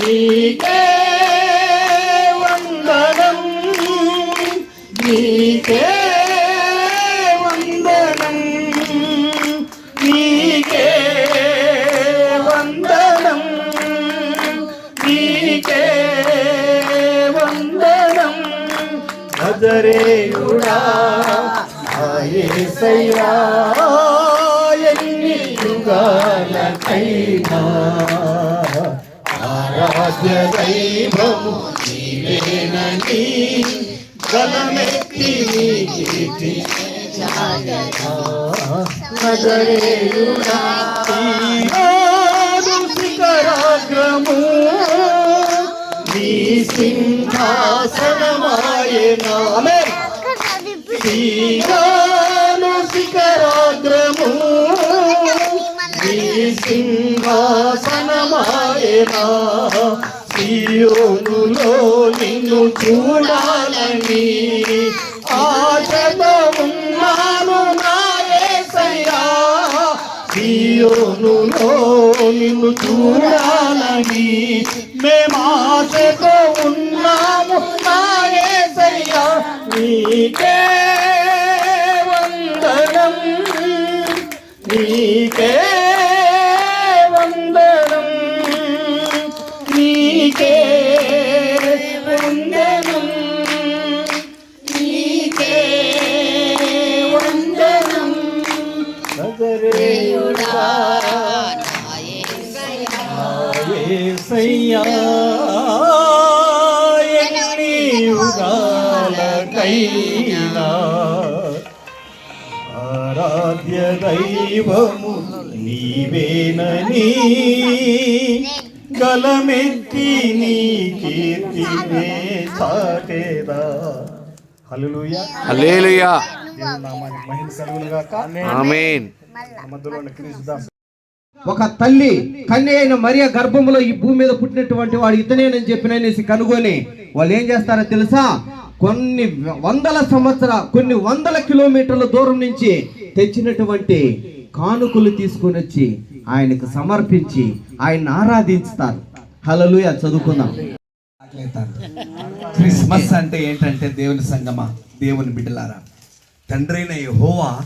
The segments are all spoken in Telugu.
నీకే వందనం. నీకే వందనం. నీకే వందనం. నీకే వందనం. నజరేయుడా యేసయ్యా ఎన్ని యుగాలకైనా. ఆరాధ్య దైవము నీవేనని గలమెత్తి నీ కీర్తి శిఖరాగ్రము నీ సింహాసనమాయనా ఆమేన్ శ్రీగాను సింహాసనమాయనా సియోనులో నిన్ను చూడాలని ఆశతో ఉన్నాను నా యేసయ్యా నిన్ను చూడాలని మేమాశతో ఉన్నాము నాయసయ్యా నీకే వందనం నీకే యేసయ్యా ఎన్ని యుగాలకైనా ఆరాధ్య దైవము నీవేనని గలమెత్తి నీ కీర్తినే చాటేదా హల్లెలూయా హల్లెలూయా దేవుని నామానికి మహిమ కలుగును గాక ఆమేన్ మధ్యలో క్రీస్తుదాస్ ఒక తల్లి కన్య అయిన మరియ గర్భంలో ఈ భూమి మీద పుట్టినటువంటి వాడు ఇతనేనని చెప్పిననేసి కనుగొని వాళ్ళు ఏం చేస్తారో తెలుసా? కొన్ని వందల సంవత్సర కొన్ని వందల కిలోమీటర్ల దూరం నుంచి తెచ్చినటువంటి కానుకలు తీసుకొని వచ్చి ఆయనకు సమర్పించి ఆయన ఆరాధిస్తారు హలలుయ చదువుకుందాం. క్రిస్మస్ అంటే ఏంటంటే దేవుని సంగమ దేవుని బిడ్డలారా. తండ్రైన యెహోవా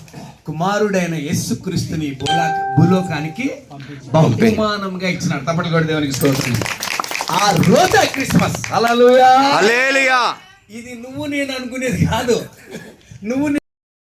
కుమారుడైన యేసుక్రీస్తుని భూలా భూలోకానికి బహుమానంగా ఇచ్చిన తప్పటి కూడా దేవునికి స్తోత్రం. ఆ రోజే క్రిస్మస్. హల్లెలూయా. హల్లెలూయా. ఇది నువ్వు నేను అనుకునేది కాదు. నువ్వు